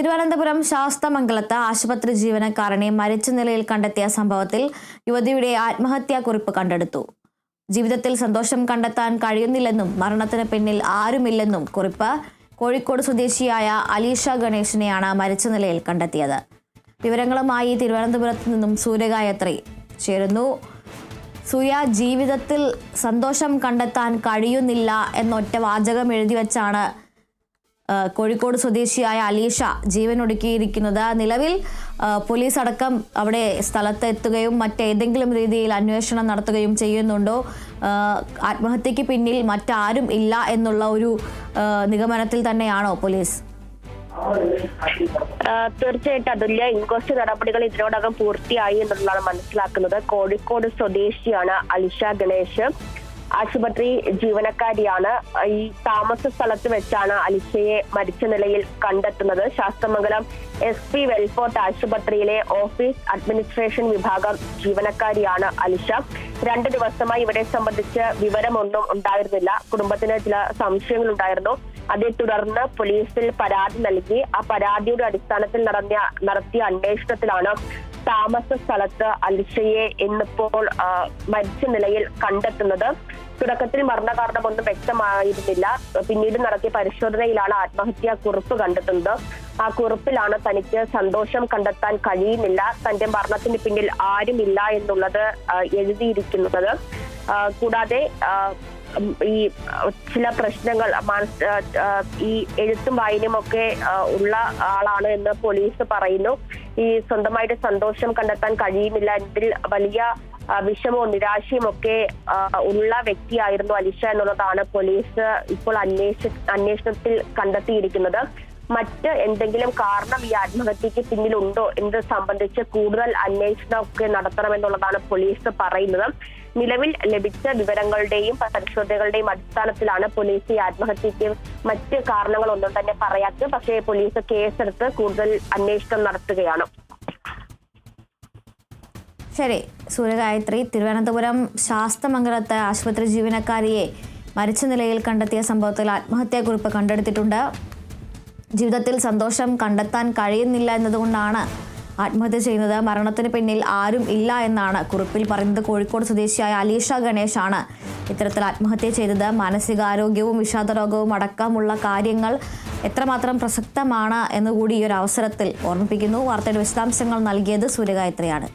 തിരുവനന്തപുരം ശാസ്തമംഗലത്ത് ആശുപത്രി ജീവനക്കാരനെ മരിച്ച നിലയിൽ കണ്ടെത്തിയ സംഭവത്തിൽ യുവതിയുടെ ആത്മഹത്യാക്കുറിപ്പ് കണ്ടെടുത്തു. ജീവിതത്തിൽ സന്തോഷം കണ്ടെത്താൻ കഴിയുന്നില്ലെന്നും മരണത്തിന് പിന്നിൽ ആരുമില്ലെന്നും കുറിപ്പ് കോഴിക്കോട് സ്വദേശിയായ അലീഷ ഗണേഷിനെയാണ് മരിച്ച നിലയിൽ കണ്ടെത്തിയത്. വിവരങ്ങളുമായി തിരുവനന്തപുരത്ത് നിന്നും സൂര്യഗായത്രി ചേരുന്നു. സൂര്യ ജീവിതത്തിൽ സന്തോഷം കണ്ടെത്താൻ കഴിയുന്നില്ല എന്നൊറ്റ വാചകം എഴുതി വെച്ചാണ് കോഴിക്കോട് സ്വദേശിയായ അലീഷ ജീവനൊടുക്കിയിരിക്കുന്നത്. നിലവിൽ പോലീസ് അടക്കം അവിടെ സ്ഥലത്ത് എത്തുകയും മറ്റേതെങ്കിലും രീതിയിൽ അന്വേഷണം നടത്തുകയും ചെയ്യുന്നുണ്ടോ? ആത്മഹത്യക്ക് പിന്നിൽ മറ്റാരും ഇല്ല എന്നുള്ള ഒരു നിഗമനത്തിൽ തന്നെയാണോ പോലീസ്? തീർച്ചയായിട്ടും അതുല്യ ഇൻക്വസ്റ്റ് നടപടികൾ ഇതിനോടകം പൂർത്തിയായി എന്നുള്ളതാണ് മനസ്സിലാക്കുന്നത്. കോഴിക്കോട് സ്വദേശിയാണ് അലിഷ ഗണേഷ് ആശുപത്രി ജീവനക്കാരിയാണ്. ഈ താമസ സ്ഥലത്ത് വെച്ചാണ് അലിഷയെ മരിച്ച നിലയിൽ കണ്ടെത്തുന്നത്. ശാസ്ത്രമംഗലം എസ് പി വെൽഫോർട്ട് ആശുപത്രിയിലെ ഓഫീസ് അഡ്മിനിസ്ട്രേഷൻ വിഭാഗം ജീവനക്കാരിയാണ് അലിഷ രണ്ട് ദിവസമായി ഇവരെ സംബന്ധിച്ച് വിവരമൊന്നും ഉണ്ടായിരുന്നില്ല. കുടുംബത്തിന് ചില സംശയങ്ങൾ ഉണ്ടായിരുന്നു അതേ തുടർന്ന് പോലീസിൽ പരാതി നൽകി. ആ പരാതിയുടെ അടിസ്ഥാനത്തിൽ നടന്ന നടത്തിയ അന്വേഷണത്തിലാണ് താമസ സ്ഥലത്ത് അലിഷയെ ഇന്നിപ്പോൾ മരിച്ച നിലയിൽ കണ്ടെത്തുന്നത്. തുടക്കത്തിൽ മരണകാരണമൊന്നും വ്യക്തമായിരുന്നില്ല. പിന്നീട് നടത്തിയ പരിശോധനയിലാണ് ആത്മഹത്യാ കുറിപ്പ് കണ്ടെത്തുന്നത്. ആ കുറിപ്പിലാണ് തനിക്ക് സന്തോഷം കണ്ടെത്താൻ കഴിയുന്നില്ല. തന്റെ മരണത്തിന് പിന്നിൽ ആരുമില്ല എന്നുള്ളത് എഴുതിയിരിക്കുന്നത്. കൂടാതെ ഈ ചില പ്രശ്നങ്ങൾ ഈ എഴുത്തും വായനയും ഒക്കെ ഉള്ള ആളാണ് എന്ന് പോലീസ് പറയുന്നു. ഈ സ്വന്തമായിട്ട് സന്തോഷം കണ്ടെത്താൻ കഴിയുന്നില്ല. എന്നതിൽ വലിയ വിഷമവും നിരാശയും ഒക്കെ ഉള്ള വ്യക്തിയായിരുന്നു അലിഷ എന്നുള്ളതാണ് പോലീസ് ഇപ്പോൾ അന്വേഷ അന്വേഷണത്തിൽ കണ്ടെത്തിയിരിക്കുന്നത്. മറ്റ് എന്തെങ്കിലും കാരണം ഈ ആത്മഹത്യക്ക് പിന്നിലുണ്ടോ? എന്നത് സംബന്ധിച്ച് കൂടുതൽ അന്വേഷണമൊക്കെ നടത്തണമെന്നുള്ളതാണ് പോലീസ് പറയുന്നത്. നിലവിൽ ലഭിച്ച വിവരങ്ങളുടെയും പരിശോധനകളുടെയും അടിസ്ഥാനത്തിലാണ് പോലീസ് ഈ ആത്മഹത്യക്ക് മറ്റ് കാരണങ്ങളൊന്നും തന്നെ പറയാത്തത്. പക്ഷേ പോലീസ് കേസെടുത്ത് കൂടുതൽ അന്വേഷണം നടത്തുകയാണ്. ശരി. സൂര്യഗായത്രി തിരുവനന്തപുരം ശാസ്തമംഗലത്തെ ആശുപത്രി ജീവനക്കാരിയെ മരിച്ച നിലയിൽ കണ്ടെത്തിയ സംഭവത്തിൽ ആത്മഹത്യാക്കുറിപ്പ് കണ്ടെടുത്തിട്ടുണ്ട്. ജീവിതത്തിൽ സന്തോഷം കണ്ടെത്താൻ കഴിയുന്നില്ല എന്നതുകൊണ്ടാണ് ആത്മഹത്യ ചെയ്യുന്നത്. മരണത്തിന് പിന്നിൽ ആരും ഇല്ല എന്നാണ് കുറിപ്പിൽ പറയുന്നത്. കോഴിക്കോട് സ്വദേശിയായ അലീഷ ഗണേഷാണ് ഇത്തരത്തിൽ ആത്മഹത്യ ചെയ്തത്. മാനസികാരോഗ്യവും വിഷാദരോഗവും അടക്കമുള്ള കാര്യങ്ങൾ എത്രമാത്രം പ്രസക്തമാണ് എന്നുകൂടി ഈ ഒരു അവസരത്തിൽ ഓർമ്മിപ്പിക്കുന്നു. വാർത്തയുടെ വിശദാംശങ്ങൾ നൽകിയത് സൂര്യഗായത്രിയാണ്.